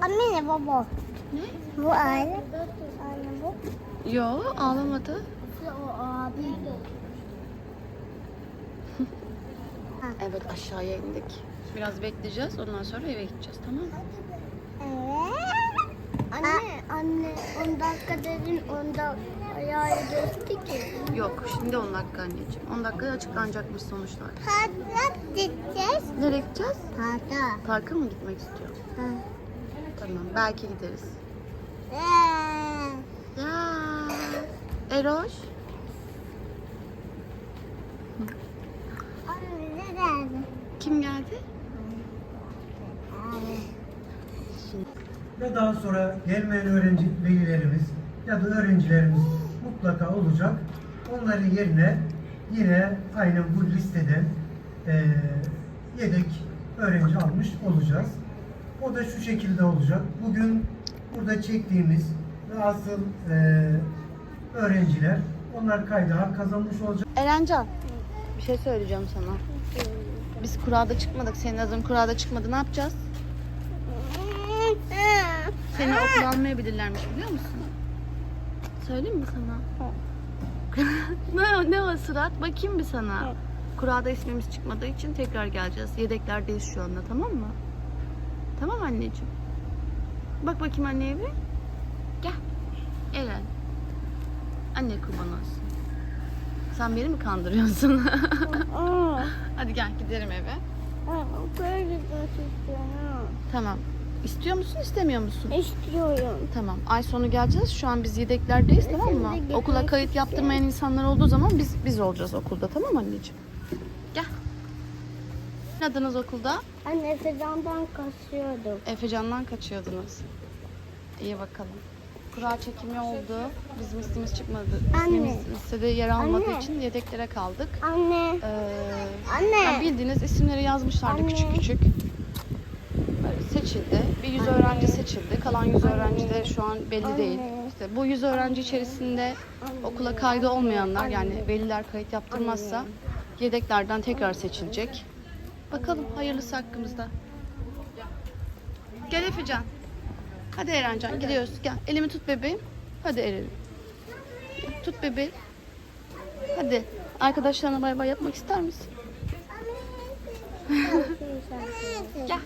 Anne ne baba? Ne? Bu aile. Anne bu. Yo ağlamadı. O abi. Evet aşağıya indik. Biraz bekleyeceğiz ondan sonra eve gideceğiz tamam mı? Evet. Anne, anne 10 dakika dedin 10 dakika ayağı geçti ki. Yok şimdi 10 dakika anneciğim. 10 dakikaya açıklanacakmış sonuçlar. Parka gideceğiz. Nereye gideceğiz? Parka. Parka mı gitmek istiyorsun? Tamam belki gideriz. Ee, Ya Eroş. Kim geldi? Ve daha sonra gelmeyen öğrenci velilerimiz ya da öğrencilerimiz mutlaka olacak. Onların yerine yine aynen bu listeden eee, yedek öğrenci almış olacağız. O da şu şekilde olacak. Bugün burada çektiğimiz ve asıl eee, öğrenciler onlar kayda hak kazanmış olacak. Erencan. Bir şey söyleyeceğim sana. Biz kurada çıkmadık. Senin adın kurada çıkmadı. Ne yapacağız? Seni okula almayabilirlermiş biliyor musun? Söyleyeyim mi sana? ne, ne o surat? Bakayım bir sana. Kurada ismimiz çıkmadığı için tekrar geleceğiz. Yedeklerdeyiz şu anda tamam mı? Tamam anneciğim. Bak bakayım anneye bir. Gel. Eren. Anne kurban olsun. Sen beni mi kandırıyorsun? Hadi gel gidelim eve. Okula gitmek istiyorum. Tamam. İstiyor musun istemiyor musun? İstiyorum. Tamam. Ay sonu geleceğiz. Şu an biz yedeklerdeyiz tamam mı? Okula kayıt yaptırmayan insanlar olduğu zaman biz biz olacağız okulda tamam anneciğim? Gel. Ne adınız okulda? Anne kızandan kaçıyordum. Efecan'dan kaçıyordunuz. İyi bakalım. Kura çekimi oldu. Bizim listemiz çıkmadı. Anne. İsmimiz listede yer almadığı Anne. için yedeklere kaldık. Anne. Ee, Anne. ya bildiğiniz isimleri yazmışlardı Anne. küçük küçük. Böyle seçildi. Bir yüz öğrenci seçildi. Kalan yüz öğrenci de şu an belli Anne. değil. İşte bu yüz öğrenci içerisinde okula kaydı olmayanlar yani Anne. veliler kayıt yaptırmazsa yedeklerden tekrar seçilecek. Bakalım hayırlısı hakkımızda. Gel Efecan. Hadi Erencan gidiyoruz. Gel elimi tut bebeğim. Hadi Eren'im. Tut bebeğim. Hadi. Arkadaşlarına bay bay yapmak ister misin? Gel.